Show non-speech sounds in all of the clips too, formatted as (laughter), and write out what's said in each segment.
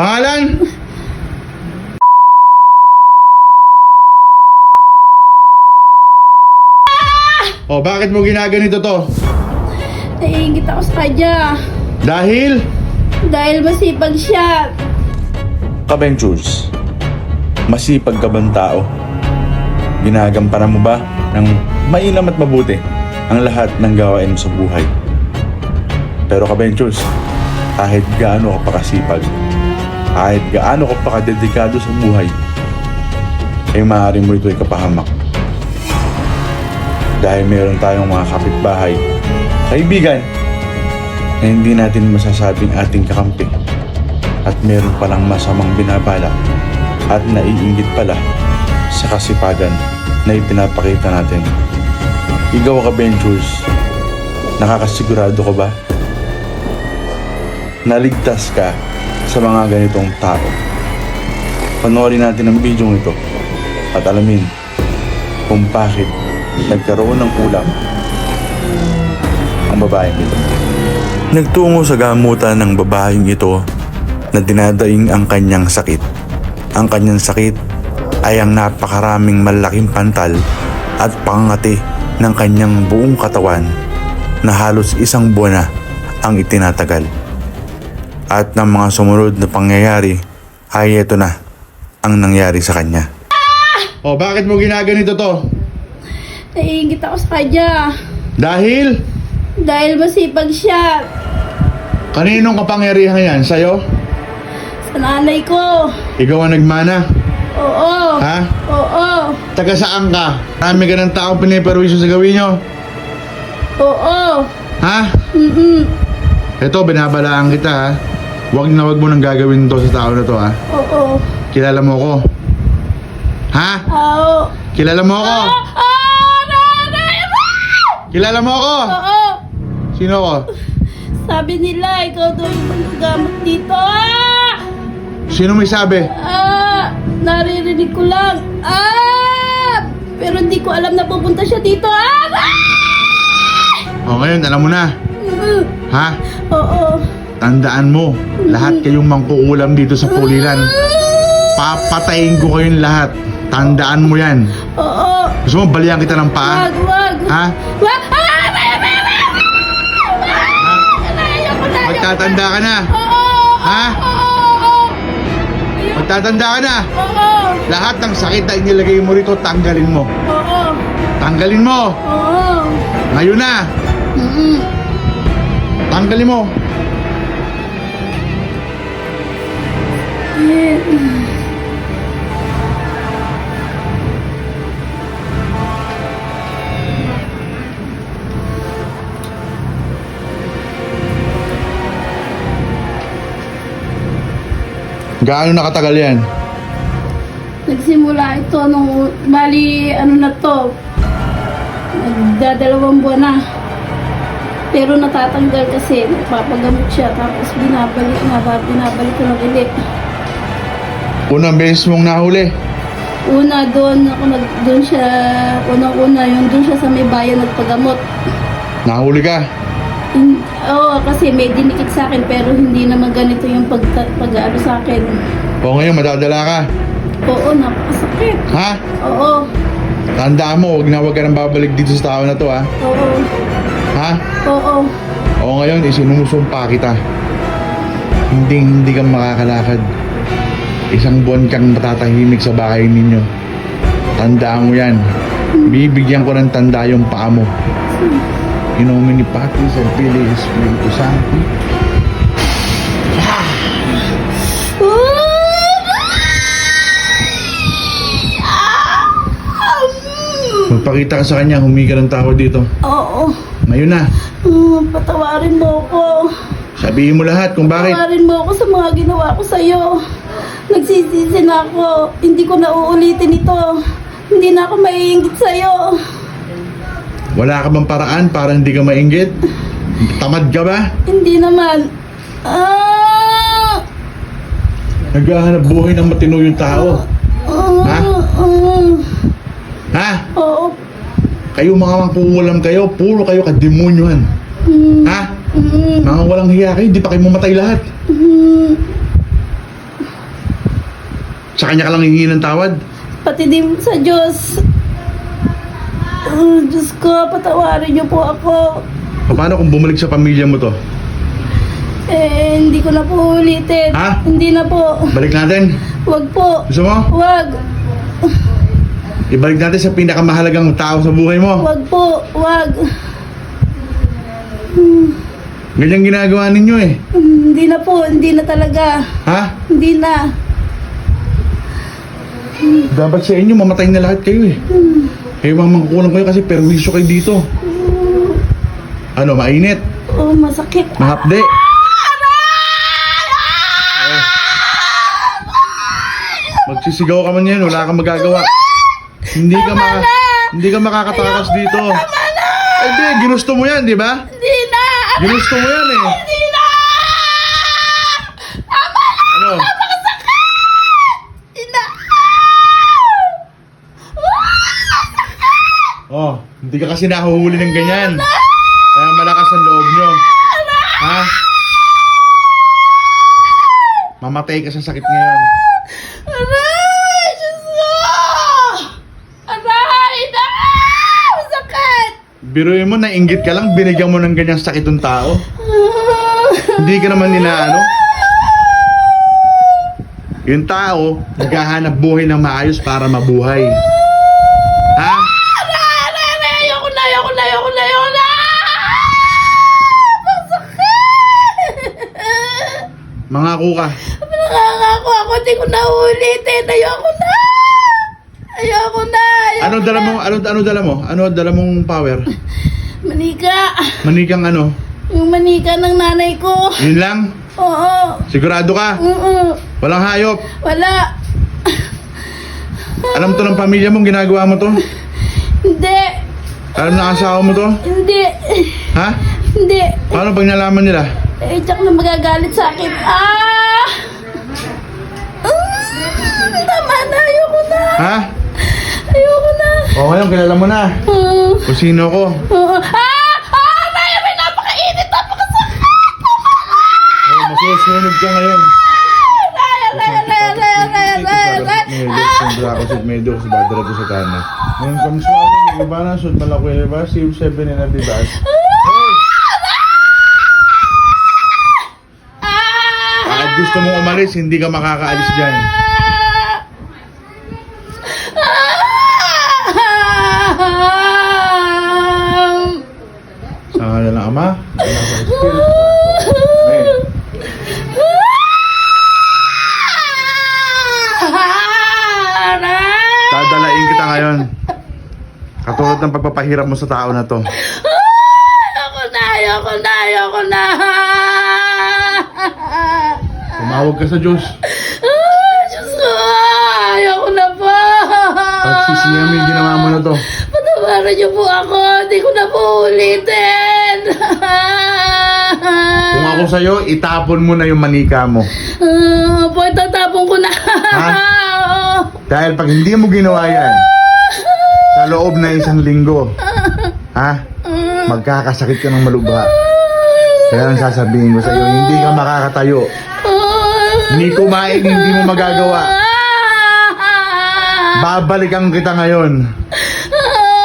Pangalan? Oh, bakit mo ginaganito to? Naiingit ako sa kanya. Dahil? Dahil masipag siya. Kabentures, masipag ka bang tao? Ginagampanan mo ba ng mainam at mabuti ang lahat ng gawain mo sa buhay? Pero Kabentures, kahit gaano ka pa kasipag, kahit gaano ka pa kadedikado sa buhay, ay maaari mo ito ikapahamak. Dahil meron tayong mga kapitbahay, kaibigan, na hindi natin masasabing ating kakampi at meron palang masamang binabala at naiingit pala sa kasipagan na ipinapakita natin. Ikaw ka, Ventures, nakakasigurado ka ba? Naligtas ka sa mga ganitong tao. Panoorin natin ang video ito at alamin kung bakit nagkaroon ng ulam ang babaeng ito. Nagtungo sa gamutan ng babaeng ito na dinadaing ang kanyang sakit. Ang kanyang sakit ay ang napakaraming malaking pantal at pangangati ng kanyang buong katawan na halos isang buwan na ang itinatagal. At ng mga sumunod na pangyayari ay ito na ang nangyari sa kanya. Oh, bakit mo ginaganito to? Naiingit ako sa kanya. Dahil? Dahil masipag siya. Kaninong kapangyarihan yan? Sa'yo? Sa nanay ko. Ikaw ang nagmana? Oo. Ha? Oo. Taga saan ka? Marami ka ng taong piniperwisyo sa gawin nyo? Oo. Ha? Mm-mm. Ito, binabalaan kita ha. Huwag na huwag mo nang gagawin to sa tao na to ha. Oo. Kilala mo ko? Ha? Oo. Kilala mo ako? Ah! Nanay! Ah! Kilala mo ako? Oo. Sino ko? Sabi nila, ikaw daw yung manggagamot dito. Ah! Sino may sabi? Ah! Naririnig ko lang. Ah! Pero hindi ko alam na pupunta siya dito. Ah! Ah! O ngayon, alam mo na. Mm. Ha? Oo. Tandaan mo, lahat kayong mangkukulam dito sa pulilan. Papatayin ko kayong lahat. Tandaan mo yan. Oo. Gusto mo balian kita ng paa? Wag, wag. Ha? Wag! Ah! Magtatanda ka na. Oo. Ha? Magtatanda ka na. Oo. Lahat ng sakit na inilagay mo rito, tanggalin mo. Oo. Tanggalin mo. Oo. Ngayon na. Mm-mm. Tanggalin mo. Gaano nakatagal yan? Nagsimula ito nung, bali, ano na to, nagdadalawang buwan na. Pero natatanggal kasi, nagpapagamot siya, tapos binabalik na, ba- binabalik ko lang ulit. Unang beses mong nahuli. Una doon, ako nag, doon siya, unang-una, yung doon siya sa may bayan nagpagamot. Nahuli ka. Oo, kasi may dinikit sa akin, pero hindi naman ganito yung pag, pag ano sa akin. O ngayon, madadala ka. Oo, napakasakit. Ha? Oo, Tandaan mo, huwag na huwag ka nang babalik dito sa tao na to, ha? oo, Ha? oo. O ngayon, isinusumpa kita. Hindi, hindi ka makakalakad. Isang buwan kang matatahimik sa bahay ninyo. Tandaan mo yan. Bibigyan ko ng tanda yung paa mo. Inumin ni Pati sa Pili Espiritu Santo. Magpakita ka sa kanya, humingi ka ng tao dito. Oo. Ngayon na. Mm, patawarin mo ako. Sabihin mo lahat kung bakit. Patawarin mo ako sa mga ginawa ko sa'yo. Nagsisisi na ako. Hindi ko na uulitin ito. Hindi na ako maiingit sa'yo. Wala ka bang paraan para hindi ka mainggit? Tamad ka ba? Hindi naman. Ah! Naghahanap buhay ng matino yung tao. Ah, Ha? ah. Ha? Oo. Kayo mga mangkukulam kayo, puro kayo kademonyohan. Mm, Ha? mm, Mga walang hiya kayo, di pa kayo mamatay lahat. mm. kanya ka lang hihingi ng tawad? Pati din sa Diyos. Oh, Diyos ko, patawarin niyo po ako. Paano kung bumalik sa pamilya mo to? Eh, hindi ko na po ulitin. Ha? Hindi na po. Balik natin. Wag po. Gusto mo? Wag. Ibalik natin sa pinakamahalagang tao sa buhay mo. Wag po. Wag. Ganyan ginagawa ninyo eh. Hmm, Hindi na po. Hindi na talaga. Ha? Hindi na. Dapat sa inyo, mamatay na lahat kayo eh. Kayo mga mangkukulang kayo kasi perwisyo kayo dito. Ano, mainit? Oh, masakit. Mahapde? Eh. Magsisigaw ka man yan, wala kang magagawa. Hindi ka ma hindi ka makakatakas dito. Ay, di, ginusto mo yan, di ba? Hindi na. Ginusto mo yan eh. Hindi na. Ano? Hindi na. Oh, hindi ka kasi nahuhuli ng ganyan. Kaya malakas ang loob nyo. Ha? Mamatay ka sa sakit ngayon. Aray! Diyos ko! Aray! Masakit! Biruin mo, nainggit ka lang, binigyan mo ng ganyang sakit ng tao. Hindi ka naman ninaano. Yung tao, naghahanap buhay ng maayos para mabuhay. Ha? Aray! Aray! Aray! Ayoko na! Ayoko na! Ayoko na! Ayoko na! Masakit! Mangako ka. Nangangako ako, hindi ko na ulitin. Ayoko na! Ayoko na! Ayoko Ano dala mo? Ano ano dala mo? Ano dala mong power? Manika! Manikang ano? Yung manika ng nanay ko. Yun lang? Oo. Sigurado ka? Oo. Walang hayop? Wala. Alam to ng pamilya mong ginagawa mo to? Hindi. Alam ng asawa mo to? Hindi. Ha? Hindi. Paano pag nalaman nila? Eh, tsak na magagalit sa akin. Ah! Mm, tama na. Ayoko na. Ha? Ayoko na. O ngayon, kilala mo na. Oo. Kung sino ko. Oo. Ah! Ah! May, may napakainit. Napakasakit. Oh, masusunod ka ngayon. Aray, aray, aray, aray, aray, aray, aray. Medyo kung ako sa medyo sa badra ko sa tanas. Ngayon kami sa akin, iba na sud malaki ba? Si 7 na bibas. Hey! Bakit gusto mong umalis, hindi ka makakaalis dyan. Sa ngalan ng Ama. Amen. Kita ngayon. Katulad ng pagpapahiram mo sa tao na to. Ayoko na, ayoko na, ayoko na. Tumawag ka sa Diyos. Ah, Diyos ko, ayoko na po. Pagsisiyan mo yung ginawa mo na to. Patawaran niyo po ako, hindi ko na po ulitin. Kung ako sa'yo, itapon mo na yung manika mo. Ah, po, itatapon ko na. Ha? (laughs) Dahil pag hindi mo ginawa yan, sa loob na isang linggo, ha? Magkakasakit ka ng malubha. Kaya ang sasabihin ko sa'yo, hindi ka makakatayo. Hindi kumain, hindi mo magagawa. (laughs) Babalikan kita ngayon.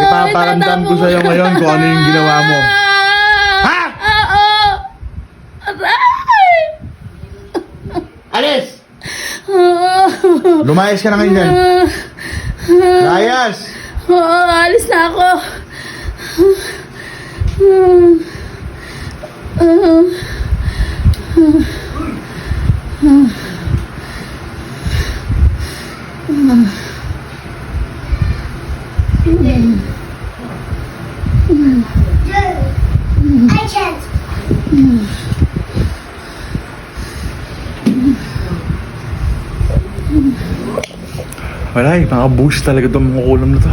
Ipaparamdam ko sa'yo ngayon kung ano yung ginawa mo. Ha? Alis! Lumayas ka na ngayon dyan. Layas! Oo, alis na ako. I can't. Wala eh, mga boost talaga itong mga kulam na to.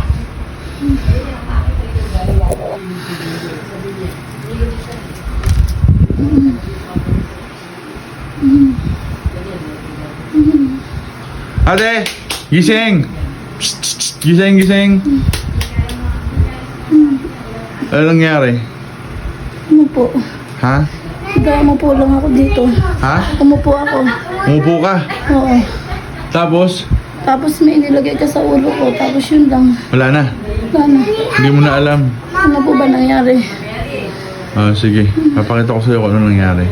Ate! Gising! Psst, psst, psst. Gising, gising! Ano nangyari? Umupo. Ha? Diba, umupo lang ako dito. Ha? Umupo ako. Umupo ka? Oo. Tapos? Tapos may inilagay ka sa ulo ko. Tapos yun lang. Wala na. Wala na. Hindi mo na alam. Ano po ba nangyari? Ah, sige. Papakita ko sa'yo kung ano nangyari.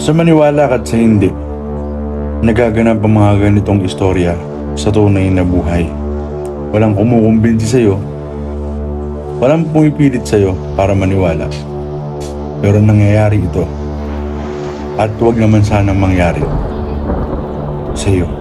Sa maniwala at sa hindi, nagaganap ang mga ganitong istorya sa tunay na buhay. Walang kumukumbinsi sa'yo, walang pumipilit sa'yo para maniwala. Pero nangyayari ito. At huwag naman sanang mangyari sa'yo.